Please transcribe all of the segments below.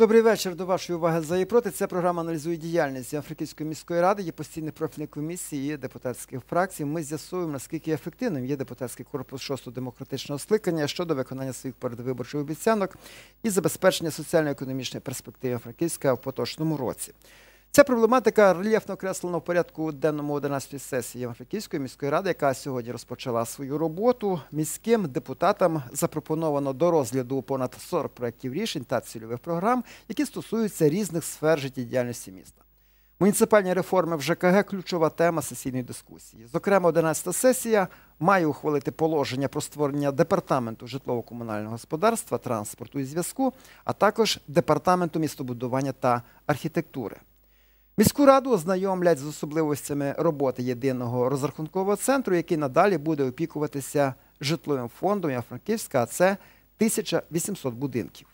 Добрий вечір. До вашої уваги за і проти. Ця програма аналізує діяльність Африківської міської ради, є постійні профільні комісії, є депутатських фракцій. Ми з'ясуємо, наскільки ефективним є депутатський корпус шостого демократичного скликання щодо виконання своїх передвиборчих обіцянок і забезпечення соціально-економічної перспективи Африківська в поточному році. Ця проблематика рельєфно окреслена в порядку денному 11-ї сесії Євро-Франківської міської ради, яка сьогодні розпочала свою роботу. Міським депутатам запропоновано до розгляду понад 40 проєктів рішень та цільових програм, які стосуються різних сфер життєдіяльності міста. Муніципальні реформи в ЖКГ ключова тема сесійної дискусії. Зокрема, 11-та сесія має ухвалити положення про створення департаменту житлово-комунального господарства, транспорту і зв'язку, а також департаменту містобудування та архітектури. Міську раду ознайомлять з особливостями роботи єдиного розрахункового центру, який надалі буде опікуватися житловим фондом Івано-Франківська, а це 1800 будинків.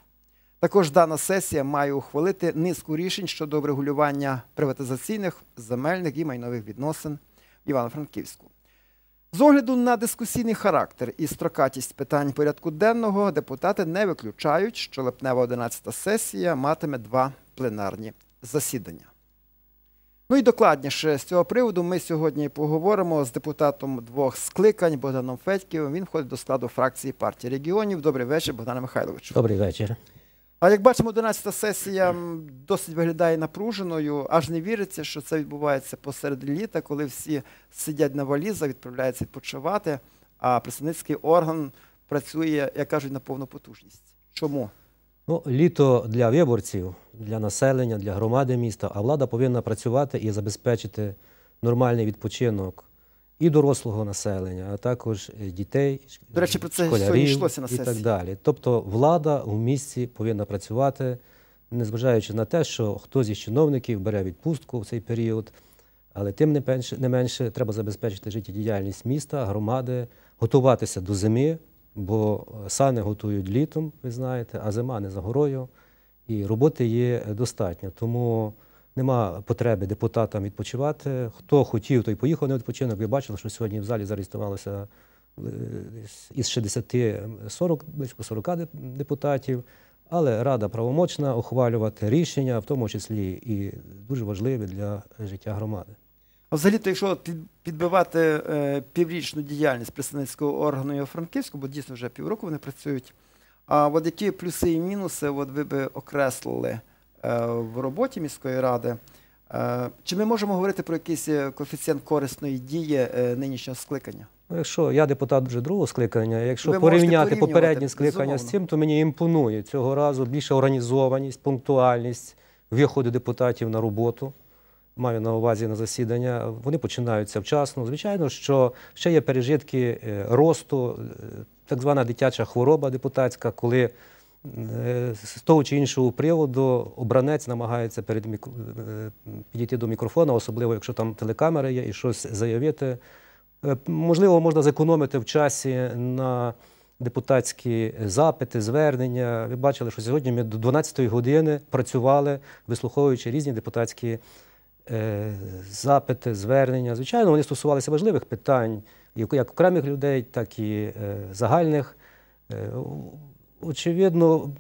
Також дана сесія має ухвалити низку рішень щодо врегулювання приватизаційних, земельних і майнових відносин в Івано-Франківську. З огляду на дискусійний характер і строкатість питань порядку денного депутати не виключають, що липнева 11 сесія матиме два пленарні засідання. Ну і докладніше з цього приводу ми сьогодні поговоримо з депутатом двох скликань Богданом Федьківим. Він входить до складу фракції партії регіонів. Добрий вечір, Богдане Михайловичу. Добрий вечір. А як бачимо, 11-та сесія досить виглядає напруженою. Аж не віриться, що це відбувається посеред літа, коли всі сидять на валізах, відправляються відпочивати, а представницький орган працює, як кажуть, на повну потужність. Чому? Ну, літо для виборців, для населення, для громади міста, а влада повинна працювати і забезпечити нормальний відпочинок і дорослого населення, а також е, дітей, До речі, про це школярів йшлося на і так далі. Тобто влада у місті повинна працювати, незважаючи на те, що хтось із чиновників бере відпустку в цей період, але тим не менше, не менше треба забезпечити життєдіяльність міста, громади, готуватися до зими, бо сани готують літом, ви знаєте, а зима не за горою, і роботи є достатньо. Тому нема потреби депутатам відпочивати. Хто хотів, той поїхав на відпочинок. Ви бачили, що сьогодні в залі зареєструвалося е, із 60 40, близько 40 деп- депутатів. Але Рада правомочна ухвалювати рішення, в тому числі і дуже важливі для життя громади. А взагалі-то, якщо підбивати е, піврічну діяльність представницького органу Євро-Франківського, бо дійсно вже півроку вони працюють. А от які плюси і мінуси от ви би окреслили е, в роботі міської ради? Е, чи ми можемо говорити про якийсь коефіцієнт корисної дії нинішнього скликання? Ну, якщо я депутат вже другого скликання, якщо Ви порівняти попередні скликання з цим, то мені імпонує цього разу більша організованість, пунктуальність виходу депутатів на роботу. Маю на увазі на засідання. Вони починаються вчасно. Звичайно, що ще є пережитки е, росту, е, так звана дитяча хвороба депутатська, коли е, з того чи іншого приводу обранець намагається перед мікро- підійти до мікрофона, особливо якщо там телекамера є, і щось заявити. Можливо, можна зекономити в часі на депутатські запити, звернення. Ви бачили, що сьогодні ми до 12-ї години працювали, вислуховуючи різні депутатські запити, звернення. Звичайно, вони стосувалися важливих питань, як окремих людей, так і е, загальних. Е, Очевидно,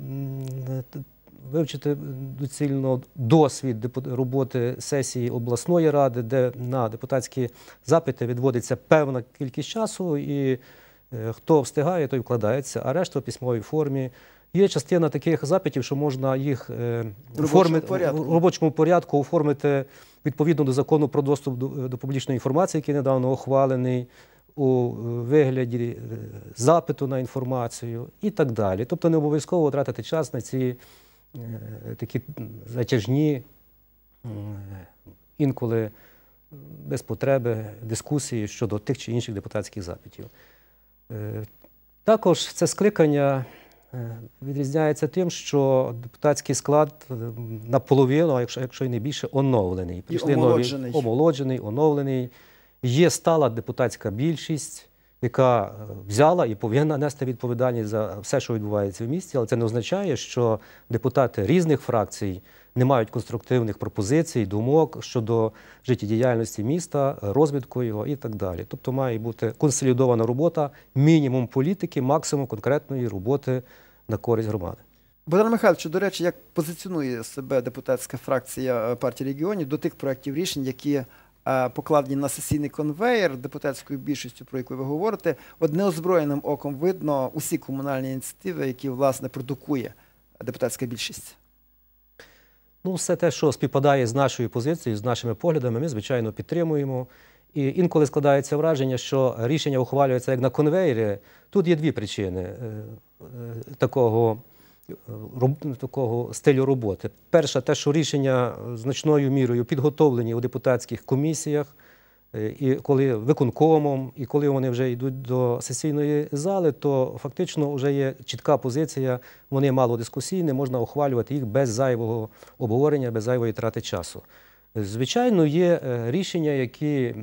вивчити доцільно досвід роботи сесії обласної ради, де на депутатські запити відводиться певна кількість часу, і е, хто встигає, той вкладається, а решта в письмовій формі. Є частина таких запитів, що можна їх е, В робочому оформити- порядку. в робочому порядку оформити відповідно до закону про доступ до, до публічної інформації, який недавно ухвалений у е, вигляді е, запиту на інформацію і так далі. Тобто не обов'язково тратити час на ці е, такі затяжні, інколи без потреби дискусії щодо тих чи інших депутатських запитів. Е, Також це скликання е, відрізняється тим, що депутатський склад е, наполовину, а якщо, якщо й не більше, оновлений. Прийшли омолоджений. Нові, омолоджений, оновлений. Є стала депутатська більшість, яка е, взяла і повинна нести відповідальність за все, що відбувається в місті, але це не означає, що депутати різних фракцій не мають конструктивних пропозицій, думок щодо життєдіяльності міста, розвитку його і так далі. Тобто має бути консолідована робота, мінімум політики, максимум конкретної роботи на користь громади. Богдан Михайлович, до речі, як позиціонує себе депутатська фракція е, партії регіонів до тих проєктів рішень, які е, покладені на сесійний конвейер депутатською більшістю, про яку ви говорите, от неозброєним оком видно усі комунальні ініціативи, які власне продукує депутатська більшість. Ну, все те, що співпадає з нашою позицією, з нашими поглядами, ми, звичайно, підтримуємо. І інколи складається враження, що рішення ухвалюється як на конвейері. Тут є дві причини е, е, такого, е, такого стилю роботи. Перша, те, що рішення значною мірою підготовлені у депутатських комісіях, І коли виконкомом, і коли вони вже йдуть до сесійної зали, то фактично вже є чітка позиція, вони мало дискусійні, можна ухвалювати їх без зайвого обговорення, без зайвої трати часу. Звичайно, є е, рішення, які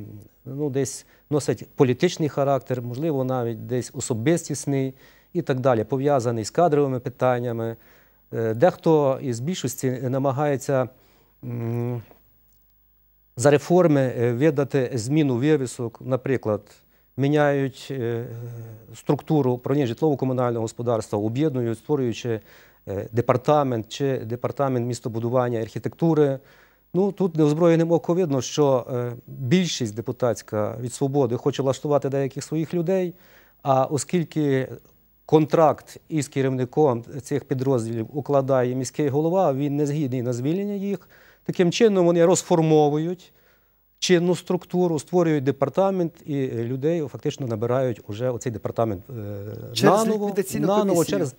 ну, десь носять політичний характер, можливо, навіть десь особистісний і так далі, пов'язаний з кадровими питаннями. Е, Дехто із більшості намагається за реформи е, видати зміну вивісок, наприклад, міняють структуру управління житлово-комунального господарства, об'єднують, створюючи департамент чи департамент містобудування архітектури. Ну тут неозброєним око видно, що е, більшість депутатська від свободи хоче влаштувати деяких своїх людей. А оскільки контракт із керівником цих підрозділів укладає міський голова, він не згідний на звільнення їх. Таким чином вони розформовують чинну структуру, створюють департамент, і людей фактично набирають уже оцей департамент е, Через наново, наново через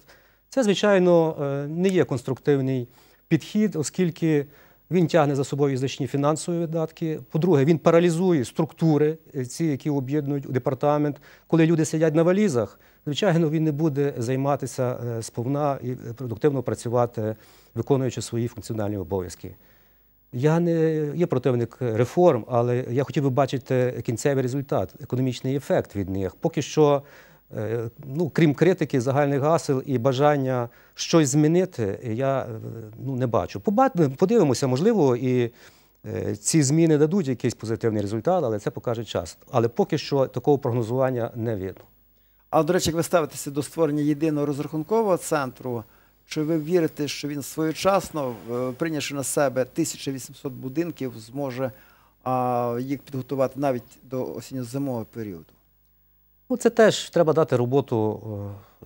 це, звичайно, е, не є конструктивний підхід, оскільки він тягне за собою значні фінансові видатки. По-друге, він паралізує структури, е, ці, які об'єднують департамент. Коли люди сидять на валізах, звичайно, він не буде займатися е, сповна і продуктивно працювати, виконуючи свої функціональні обов'язки. Я не є противник реформ, але я хотів би бачити кінцевий результат, економічний ефект від них. Поки що, е, ну, крім критики, загальних гасел і бажання щось змінити, я е, ну, не бачу. Подивимося, можливо, і е, ці зміни дадуть якийсь позитивний результат, але це покаже час. Але поки що такого прогнозування не видно. А до речі, як ви ставитеся до створення єдиного розрахункового центру, чи ви вірите, що він своєчасно, е, прийнявши на себе 1800 будинків, зможе їх підготувати навіть до осінньо-зимового періоду? Ну, це теж треба дати роботу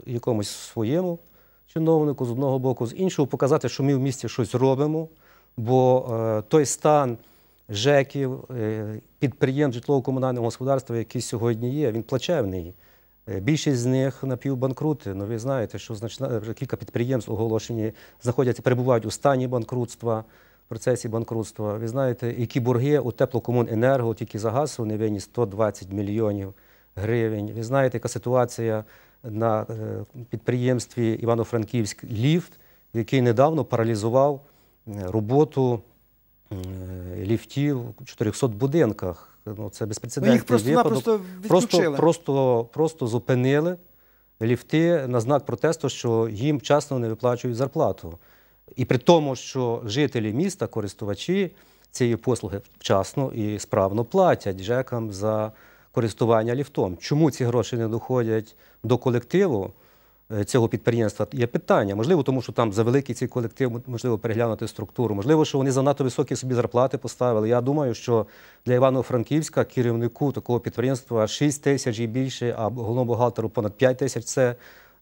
е, якомусь своєму чиновнику з одного боку, з іншого показати, що ми в місті щось робимо, бо е, той стан ЖЕКів, е, підприємств житлово-комунального господарства, який сьогодні є, він плачевний. Більшість з них напівбанкрути. Ну, ви знаєте, що значна кілька підприємств оголошені знаходяться, перебувають у стані банкрутства, в процесі банкрутства. Ви знаєте, які борги у теплокомуненерго тільки за газ вони винні 120 мільйонів гривень. Ви знаєте, яка ситуація на е, підприємстві Івано-Франківськ Ліфт, який недавно паралізував е, роботу е, ліфтів у 400 будинках. Ну, це безпрецедентний їх випадок. Просто, просто, просто зупинили ліфти на знак протесту, що їм вчасно не виплачують зарплату. І при тому, що жителі міста, користувачі цієї послуги вчасно і справно платять ЖЕКам за користування ліфтом. Чому ці гроші не доходять до колективу е, цього підприємства? Є питання. Можливо, тому що там завеликий цей колектив, можливо, переглянути структуру. Можливо, що вони занадто високі собі зарплати поставили. Я думаю, що для Івано-Франківська керівнику такого підприємства 6 тисяч і більше, а головному бухгалтеру понад 5 тисяч це.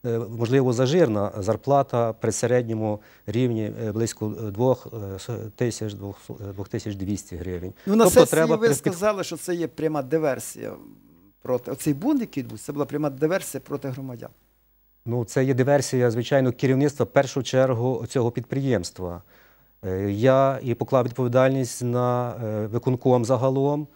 Е, Можливо, зажирна зарплата при середньому рівні е, близько 2200 гривень. Ну, на Тобто сесії треба ви сказали, що це є пряма диверсія проти оцей бунт, який відбувся, це була пряма диверсія проти громадян. Ну, це є диверсія, звичайно, керівництва в першу чергу цього підприємства. Е, Я і поклав відповідальність на е, виконком загалом.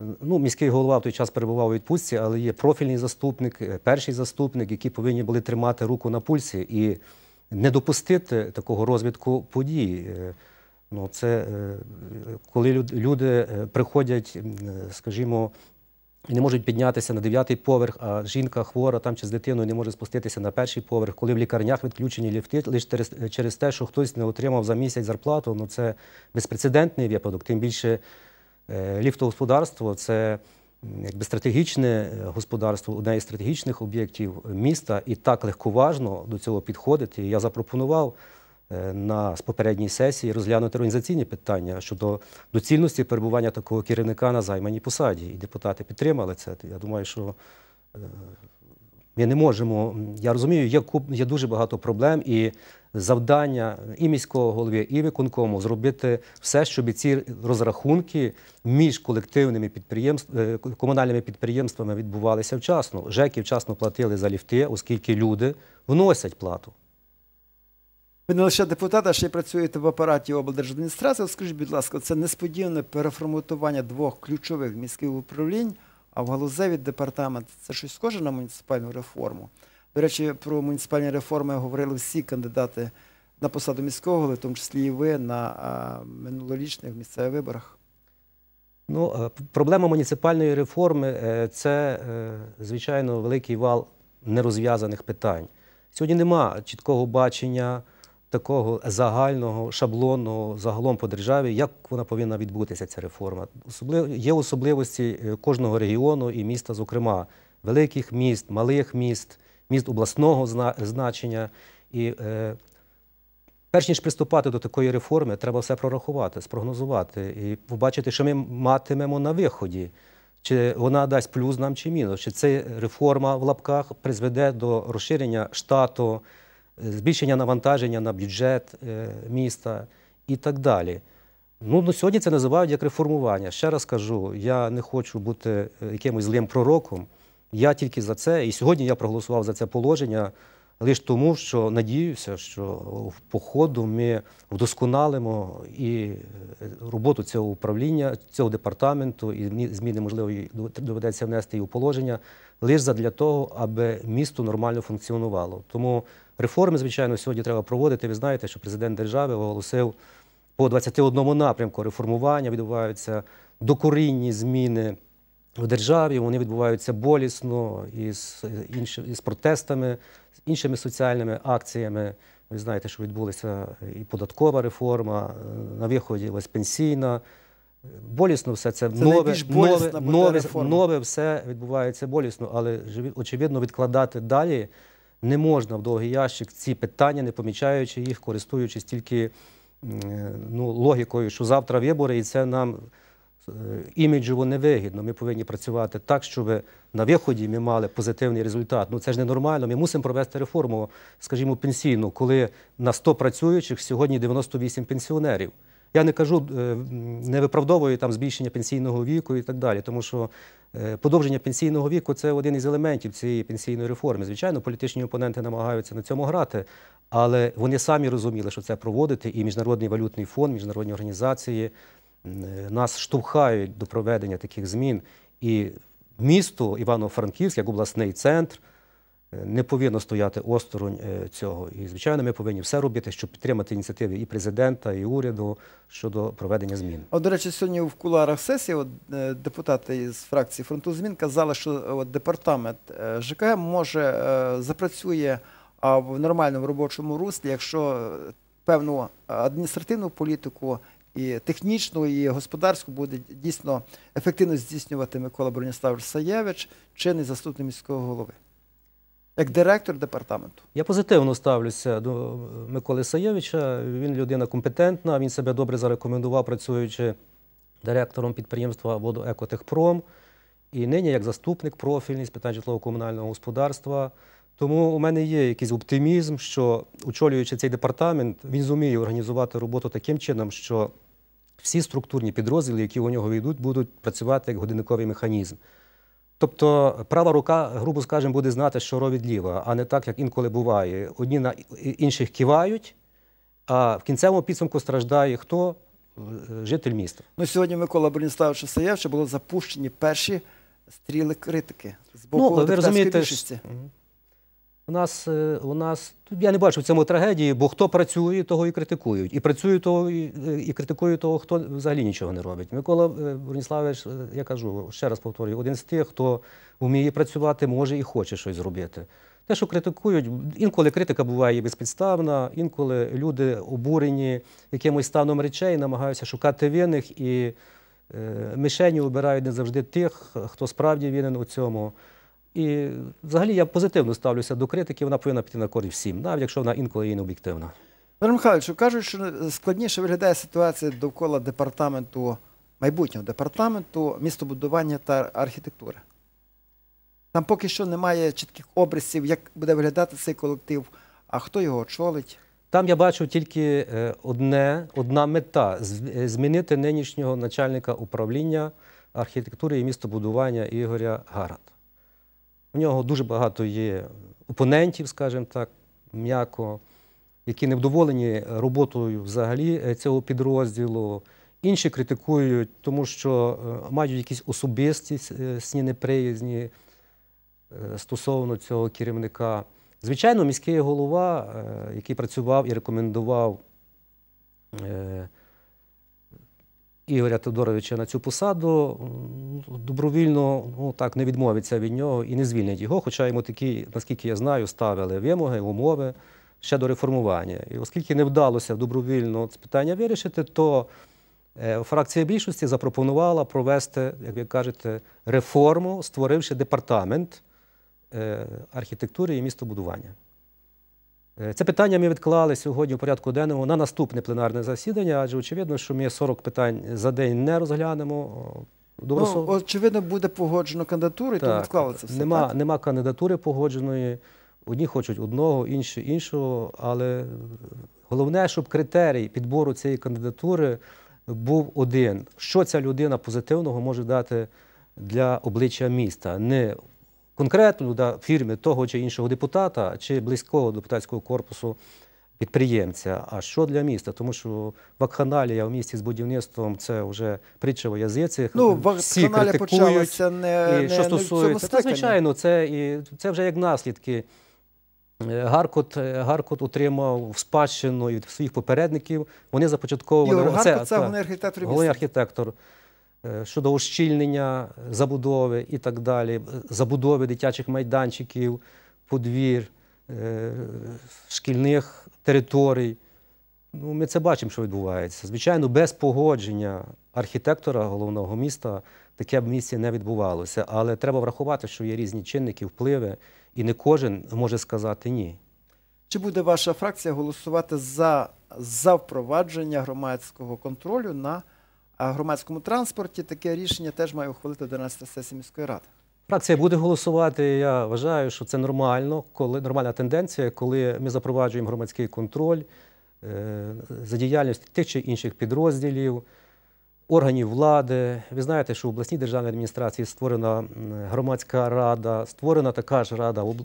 Ну, міський голова в той час перебував у відпустці, але є профільний заступник, е, перший заступник, які повинні були тримати руку на пульсі і не допустити такого розвитку подій. Е, Ну, це е, коли люди приходять, скажімо, не можуть піднятися на дев'ятий поверх, а жінка хвора там чи з дитиною не може спуститися на перший поверх, коли в лікарнях відключені ліфти лише через, те, що хтось не отримав за місяць зарплату, ну це безпрецедентний випадок. Тим більше ліфтогосподарство це якби стратегічне е, господарство, одне із стратегічних об'єктів міста, і так легковажно до цього підходити. Я запропонував е, на попередній сесії розглянути організаційні питання щодо доцільності перебування такого керівника на займаній посаді. І депутати підтримали це. Я думаю, що е, ми не можемо. Я розумію, є, є дуже багато проблем, і завдання і міського голови, і виконкому зробити все, щоб ці розрахунки між колективними підприємствами, комунальними підприємствами відбувалися вчасно. ЖЕКи вчасно платили за ліфти, оскільки люди вносять плату. Ви не лише депутат, а ще й працюєте в апараті облдержадміністрації. Скажіть, будь ласка, це несподіване переформатування двох ключових міських управлінь, а в галузеві департамент це щось схоже на муніципальну реформу. До речі, про муніципальні реформи говорили всі кандидати на посаду міського голови, в тому числі і ви на минулорічних місцевих виборах. Ну, е, проблема муніципальної реформи е, це, е, звичайно, великий вал нерозв'язаних питань. Сьогодні нема чіткого бачення такого загального, шаблонного загалом по державі, як вона повинна відбутися, ця реформа. Є особливості кожного регіону і міста, зокрема, великих міст, малих міст, міст обласного значення. І е, Перш ніж приступати до такої реформи, треба все прорахувати, спрогнозувати і побачити, що ми матимемо на виході. Чи вона дасть плюс нам чи мінус, чи ця реформа в лапках призведе до розширення штату, е, збільшення навантаження на бюджет е, міста і так далі. Ну, ну, сьогодні це називають як реформування. Ще раз кажу, я не хочу бути е, якимось злим пророком. Я тільки за це. І сьогодні я проголосував за це положення лише тому, що надіюся, що в походу ми вдосконалимо і е, роботу цього управління, цього департаменту, і зміни, можливо, доведеться внести і у положення, лише для того, аби місто нормально функціонувало. Тому реформи, звичайно, сьогодні треба проводити. Ви знаєте, що президент держави оголосив по 21 напрямку реформування відбуваються докорінні зміни в державі. Вони відбуваються болісно із, інші, із протестами, з іншими соціальними акціями. Ви знаєте, що відбулася і податкова реформа, на виході ось пенсійна. Болісно все це, Це нове, нове, нове, нове все відбувається болісно, але очевидно відкладати далі не можна в довгий ящик ці питання, не помічаючи їх, користуючись тільки ну, логікою, що завтра вибори, і це нам е, іміджово невигідно. Ми повинні працювати так, щоб на виході ми мали позитивний результат. Ну це ж ненормально. Ми мусимо провести реформу, скажімо, пенсійну, коли на 100 працюючих сьогодні 98 пенсіонерів. Я не кажу, е, не виправдовую там збільшення пенсійного віку і так далі, тому що е, подовження пенсійного віку це один із елементів цієї пенсійної реформи. Звичайно, політичні опоненти намагаються на цьому грати, але вони самі розуміли, що це проводити, і Міжнародний валютний фонд, міжнародні організації нас штовхають до проведення таких змін. І місто Івано-Франківськ, як обласний центр, е, не повинно стояти осторонь е, цього. І, звичайно, ми повинні все робити, щоб підтримати ініціативи і президента, і уряду щодо проведення змін. От, до речі, сьогодні в куларах сесії от, е, депутати із фракції фронту змін казали, що е, от, департамент е, ЖКГ може е, запрацює в нормальному робочому руслі, якщо е, певну адміністративну політику і технічну, і господарську буде дійсно ефективно здійснювати Микола Броніславович Саєвич, чинний заступник міського голови, як директор департаменту. Я позитивно ставлюся до Миколи Саєвича. Він людина компетентна, він себе добре зарекомендував, працюючи директором підприємства «Водоекотехпром» і нині як заступник профільний з питань житлово-комунального господарства. Тому у мене є якийсь оптимізм, що очолюючи цей департамент, він зуміє організувати роботу таким чином, що всі структурні підрозділи, які у нього йдуть, будуть працювати як годинниковий механізм. Тобто права рука, грубо скажемо, буде знати, що робить ліва, а не так, як інколи буває. Одні на інших кивають, а в кінцевому підсумку страждає хто? Е, Житель міста. Ну, сьогодні Микола Броніславовича Саєвича було запущені перші стріли критики з боку Ну, ви розумієте, більшості. мгм. У нас, е, у нас я не бачу в цьому трагедії, бо хто працює, того і критикують. І працює того, і, е, і критикує того, хто взагалі нічого не робить. Микола е, Броніславович, я кажу, ще раз повторюю, один з тих, хто вміє працювати, може і хоче щось зробити. Те, що критикують, інколи критика буває безпідставна, інколи люди обурені якимось станом речей, намагаються шукати винних і мишеню обирають не завжди тих, хто справді винен у цьому. І взагалі я позитивно ставлюся до критики, вона повинна піти на користь всім, навіть якщо вона інколи і не об'єктивна. Пане Михайловичу, кажуть, що складніше виглядає ситуація довкола департаменту, майбутнього департаменту містобудування та архітектури. Там поки що немає чітких обрисів, як буде виглядати цей колектив, а хто його очолить. Там я бачу тільки е, одне, одна мета е, змінити нинішнього начальника управління архітектури і містобудування Ігоря Гарат. У нього дуже багато є опонентів, скажімо так, м'яко, які невдоволені роботою взагалі е, цього підрозділу. Інші критикують, тому що е, мають якісь неприязні е, стосовно цього керівника. Звичайно, міський голова, який працював і рекомендував Ігоря Тодоровича на цю посаду, добровільно ну, так, не відмовиться від нього і не звільнять його, хоча йому такі, наскільки я знаю, ставили вимоги, умови ще до реформування. І оскільки не вдалося добровільно це питання вирішити, то е, фракція більшості запропонувала провести, як ви кажете, реформу, створивши департамент е, архітектури і містобудування. Е, Це питання ми відклали сьогодні у порядку денному на наступне пленарне засідання, адже очевидно, що ми 40 питань за день не розглянемо. Ну, очевидно, буде погоджено кандидатуру, і тому відклали це все. Нема, так? нема кандидатури погодженої. Одні хочуть одного, інші іншого. Але головне, щоб критерій підбору цієї кандидатури був один. Що ця людина позитивного може дати для обличчя міста? Не конкретно для фірми того чи іншого депутата, чи близького депутатського корпусу підприємця, а що для міста? Тому що вакханалія в місті з будівництвом це вже притча в язиці. Ну, Всі вакханалія критикують. почалася не, І не, що не в цьому стосується, та звичайно, це і це вже як наслідки. Е, Гаркот, е, Гаркот отримав в спадщину від своїх попередників. Вони започатковували Ігор Оце, Гарко, це головний архітектор головний архітектор щодо ущільнення забудови і так далі, е, забудови дитячих майданчиків, подвір, е, шкільних територій. Ну, ми це бачимо, що відбувається. Звичайно, без погодження архітектора головного міста таке б в місті не відбувалося. Але треба врахувати, що є різні чинники, впливи, і не кожен може сказати ні. Чи буде ваша фракція голосувати за, за впровадження громадського контролю на громадському транспорті? Таке рішення теж має ухвалити 11-та сесія міської ради. Фракція буде голосувати. Я вважаю, що це нормально, коли нормальна тенденція, коли ми запроваджуємо громадський контроль е, за діяльністю тих чи інших підрозділів, органів влади. Ви знаєте, що в обласній державній адміністрації створена громадська рада, створена така ж рада в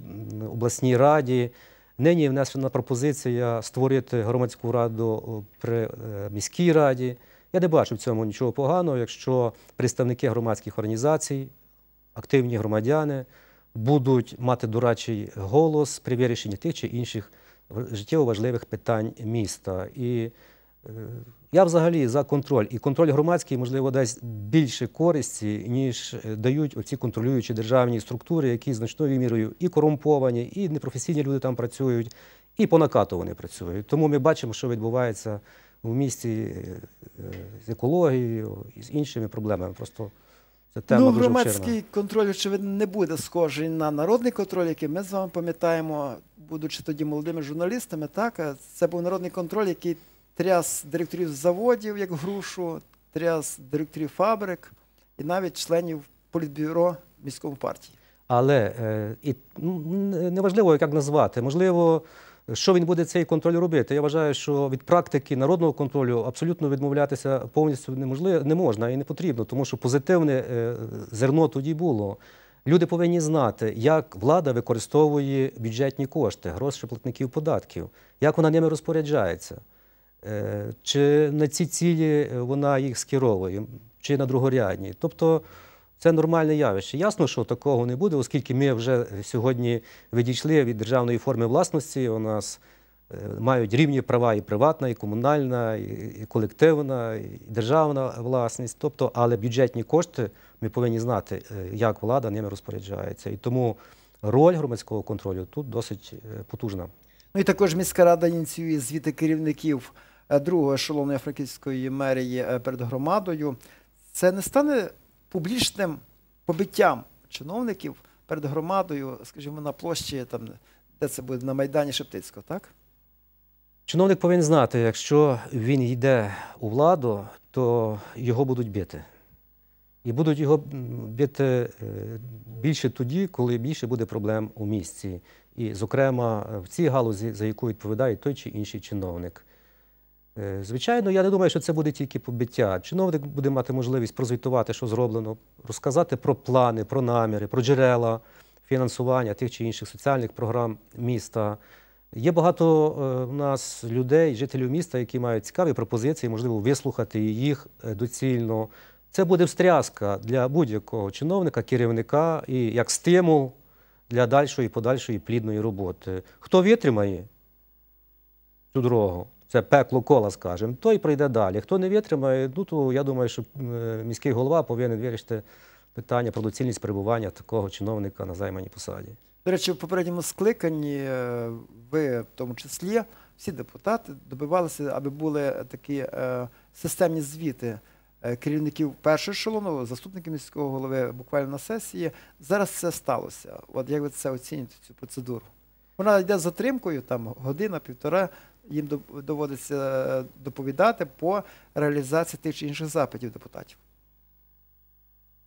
обласній раді. Нині внесена пропозиція створити громадську раду при е, міській раді. Я не бачу в цьому нічого поганого, якщо представники громадських організацій, активні громадяни будуть мати дорадчий голос при вирішенні тих чи інших життєво важливих питань міста. І е, я взагалі за контроль. І контроль громадський, можливо, дасть більше користі, ніж е, дають оці контролюючі державні структури, які значною мірою і корумповані, і непрофесійні люди там працюють, і по накату вони працюють. Тому ми бачимо, що відбувається в місті е, з екологією і з іншими проблемами. Просто це тема ну, дуже громадський обширна. контроль, очевидно, не буде схожий на народний контроль, який ми з вами пам'ятаємо, будучи тоді молодими журналістами. Так, це був народний контроль, який тряс директорів заводів, як грушу, тряс директорів фабрик і навіть членів політбюро міської партії. Але е, і, ну, неважливо, як назвати. Можливо, що він буде цей контроль робити. Я вважаю, що від практики народного контролю абсолютно відмовлятися повністю неможливо, не можна і не потрібно, тому що позитивне е, зерно тоді було. Люди повинні знати, як влада використовує бюджетні кошти, гроші платників податків, як вона ними розпоряджається. Е, Чи на ці цілі вона їх скеровує, чи на другорядні. Тобто це нормальне явище. Ясно, що такого не буде, оскільки ми вже сьогодні відійшли від державної форми власності. У нас е, мають рівні права і приватна, і комунальна, і колективна, і державна власність. Тобто, але бюджетні кошти ми повинні знати, е, як влада ними розпоряджається. І тому роль громадського контролю тут досить е, потужна. Ну і також міська рада ініціює звіти керівників другого ешелону Франківської мерії перед громадою. це не стане публічним побиттям чиновників перед громадою, скажімо, на площі, там, де це буде на Майдані Шептицького, так? Чиновник повинен знати, якщо він йде у владу, то його будуть бити. І будуть його бити е, більше тоді, коли більше буде проблем у місті. І, зокрема, в цій галузі, за яку відповідає той чи інший чиновник. Е, Звичайно, я не думаю, що це буде тільки побиття. Чиновник буде мати можливість прозвітувати, що зроблено, розказати про плани, про наміри, про джерела фінансування тих чи інших соціальних програм міста. Є багато е, в нас людей, жителів міста, які мають цікаві пропозиції, можливо, вислухати їх е, доцільно. Це буде встряска для будь-якого чиновника, керівника і як стимул для дальшої подальшої плідної роботи. Хто витримає цю дорогу, це пекло кола, скажімо, той пройде далі. Хто не витримає, ну то я думаю, що е, міський голова повинен вирішити питання про доцільність перебування такого чиновника на займаній посаді. До речі, в попередньому скликанні е, ви, в тому числі, всі депутати добивалися, аби були такі е, системні звіти керівників першого ешелону, заступників міського голови буквально на сесії. Зараз це сталося. От як ви це оцінюєте, цю процедуру? Вона йде з затримкою, там година, півтора. Їм доводиться доповідати по реалізації тих чи інших запитів депутатів.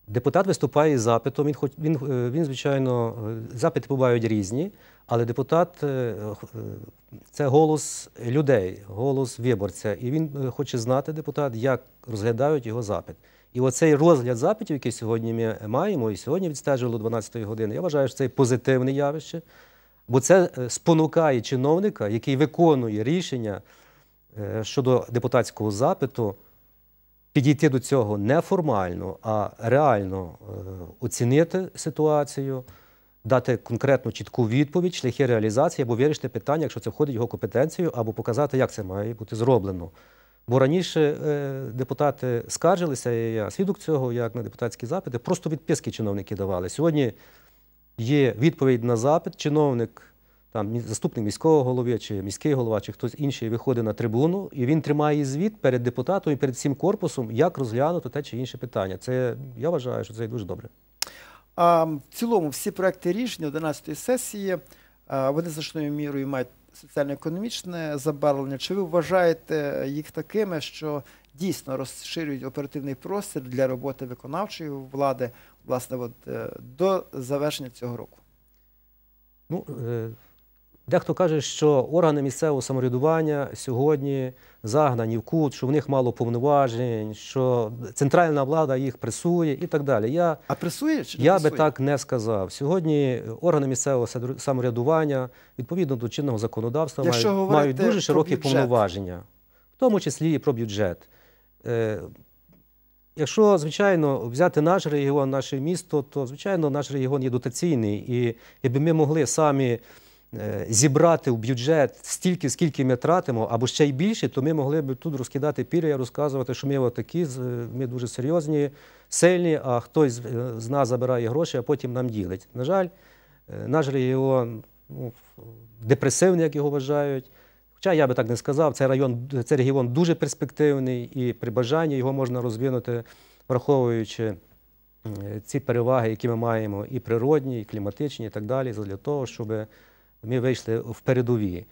Депутат виступає із запитом. Він, він, е, він, звичайно, е, запити бувають різні, але депутат е, це голос людей, голос виборця. І він хоче знати, депутат, як розглядають його запит. І оцей розгляд запитів, який сьогодні ми маємо, і сьогодні відстежували до 12-ї години, я вважаю, що це позитивне явище, бо це е, спонукає чиновника, який виконує рішення е, щодо депутатського запиту, підійти до цього не формально, а реально е, оцінити ситуацію, дати конкретну чітку відповідь, шляхи реалізації або вирішити питання, якщо це входить в його компетенцію, або показати, як це має бути зроблено. Бо раніше депутати скаржилися, і я свідок цього, як на депутатські запити, просто відписки чиновники давали. Сьогодні є відповідь на запит, чиновник, там заступник міського голови, чи міський голова, чи хтось інший виходить на трибуну, і він тримає звіт перед депутатом і перед всім корпусом, як розглянути те чи інше питання. Це я вважаю, що це дуже добре. А в цілому всі проекти рішення 11-ї сесії вони значною мірою мають соціально-економічне забарвлення. Чи ви вважаєте їх такими, що дійсно розширюють оперативний простір для роботи виконавчої влади власне от, е, до завершення цього року? Ну, е, дехто каже, що органи місцевого самоврядування сьогодні загнані в кут, що в них мало повноважень, що центральна влада їх пресує і так далі. Я А пресує чи не Я би так не сказав. Сьогодні органи місцевого самоврядування, відповідно до чинного законодавства, Якщо мають, мають дуже широкі бюджет. повноваження, в тому числі і про бюджет. Якщо, звичайно, взяти наш регіон, наше місто, то, звичайно, наш регіон є дотаційний. І якби ми могли самі е, зібрати в бюджет стільки, скільки ми тратимо, або ще й більше, то ми могли б тут розкидати пір'я, розказувати, що ми отакі, ми дуже серйозні, сильні, а хтось з- нас забирає гроші, а потім нам ділить. На жаль, е, наш регіон ну, депресивний, як його вважають. Хоча я би так не сказав, цей район, цей регіон дуже перспективний, і при бажанні його можна розвинути, враховуючи е, ці переваги, які ми маємо, і природні, і кліматичні, і так далі, для того, щоб ми вийшли в передові.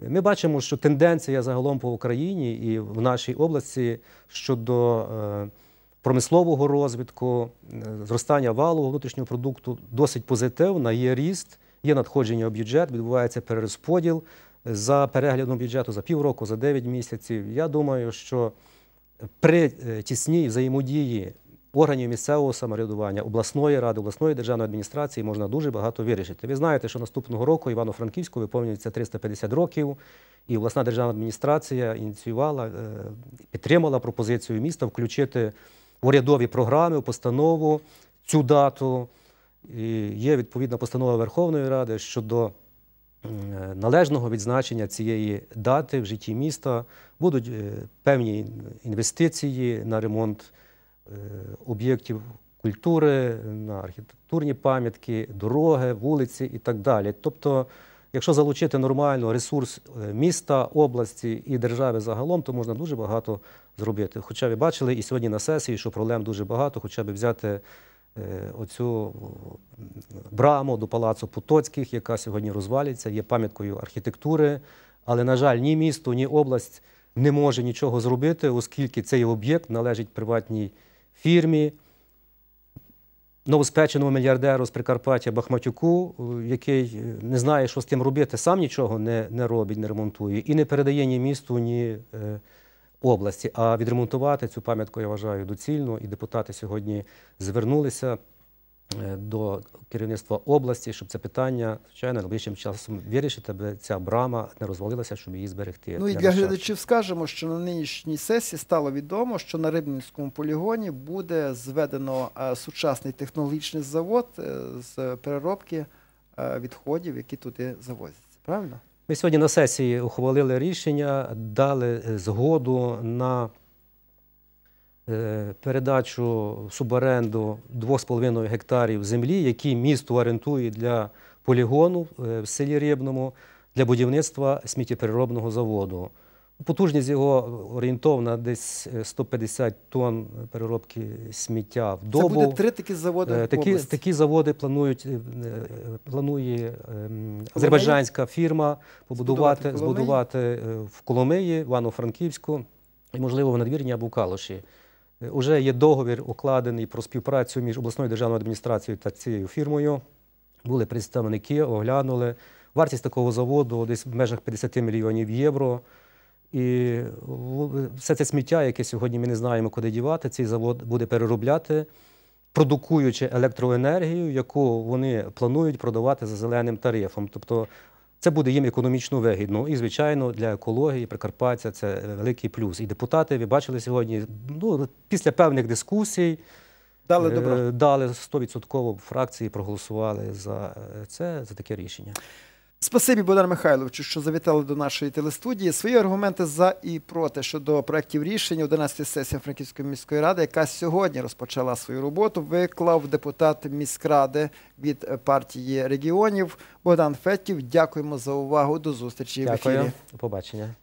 Ми бачимо, що тенденція загалом по Україні і в нашій області щодо е, промислового розвитку, е, зростання валового внутрішнього продукту досить позитивна. Є ріст, є надходження у бюджет, відбувається перерозподіл за переглядом бюджету за півроку, за 9 місяців. Я думаю, що при е, тісній взаємодії органів місцевого самоврядування, обласної ради, обласної державної адміністрації можна дуже багато вирішити. Ви знаєте, що наступного року Івано-Франківську виповнюється 350 років, і обласна державна адміністрація ініціювала, е, підтримала пропозицію міста включити в урядові програми, в постанову цю дату. І є відповідна постанова Верховної Ради щодо належного відзначення цієї дати в житті міста. Будуть е, певні інвестиції на ремонт е, об'єктів культури, на архітектурні пам'ятки, дороги, вулиці і так далі. Тобто, якщо залучити нормально ресурс е, міста, області і держави загалом, то можна дуже багато зробити. Хоча ви бачили і сьогодні на сесії, що проблем дуже багато, хоча б взяти оцю браму до палацу Потоцьких, яка сьогодні розвалюється, є пам'яткою архітектури. Але, на жаль, ні місто, ні область не може нічого зробити, оскільки цей об'єкт належить приватній фірмі, новоспеченому мільярдеру з Прикарпаття Бахматюку, е, який е, не знає, що з тим робити, сам нічого не, не робить, не ремонтує і не передає ні місту, ні е, області. А відремонтувати цю пам'ятку я вважаю доцільно, і депутати сьогодні звернулися е, до керівництва області, щоб це питання, звичайно, найближчим часом вирішити, аби ця брама не розвалилася, щоб її зберегти. Ну і для глядачів скажемо, що на нинішній сесії стало відомо, що на Рибненському полігоні буде зведено е, сучасний технологічний завод е, з переробки відходів, які туди завозяться. Правильно? Ми сьогодні на сесії ухвалили рішення, дали е, згоду на е, передачу в суборенду 2,5 гектарів землі, які місто орієнтує для полігону е, в селі Рибному для будівництва сміттєпереробного заводу. Потужність його орієнтовна десь е, 150 тонн переробки сміття в добу. Це буде три такі заводи. Е, в Такі, області. такі заводи планують, е, е, планує ем, азербайджанська фірма побудувати, Збудувати в збудувати е, в Коломиї, в Івано-Франківську і, можливо, в Надвірні або в Калуші. Е, Уже є договір укладений про співпрацю між обласною державною адміністрацією та цією фірмою. Були представники, оглянули. Вартість такого заводу десь в межах 50 мільйонів євро. І все це сміття, яке сьогодні ми не знаємо, куди дівати, цей завод буде переробляти, продукуючи електроенергію, яку вони планують продавати за зеленим тарифом. Тобто це буде їм економічно вигідно. І, звичайно, для екології Прикарпаття це великий плюс. І депутати, ви бачили сьогодні, ну, після певних дискусій Дали е, добро. дали 100% фракції, проголосували за е, це, за таке рішення. Спасибі, Богдан Михайловичу, що завітали до нашої телестудії. Свої аргументи за і проти щодо проєктів рішення 11 сесії Франківської міської ради, яка сьогодні розпочала свою роботу, виклав депутат міськради від партії регіонів Богдан Фетів. Дякуємо за увагу. До зустрічі в ефірі. До побачення.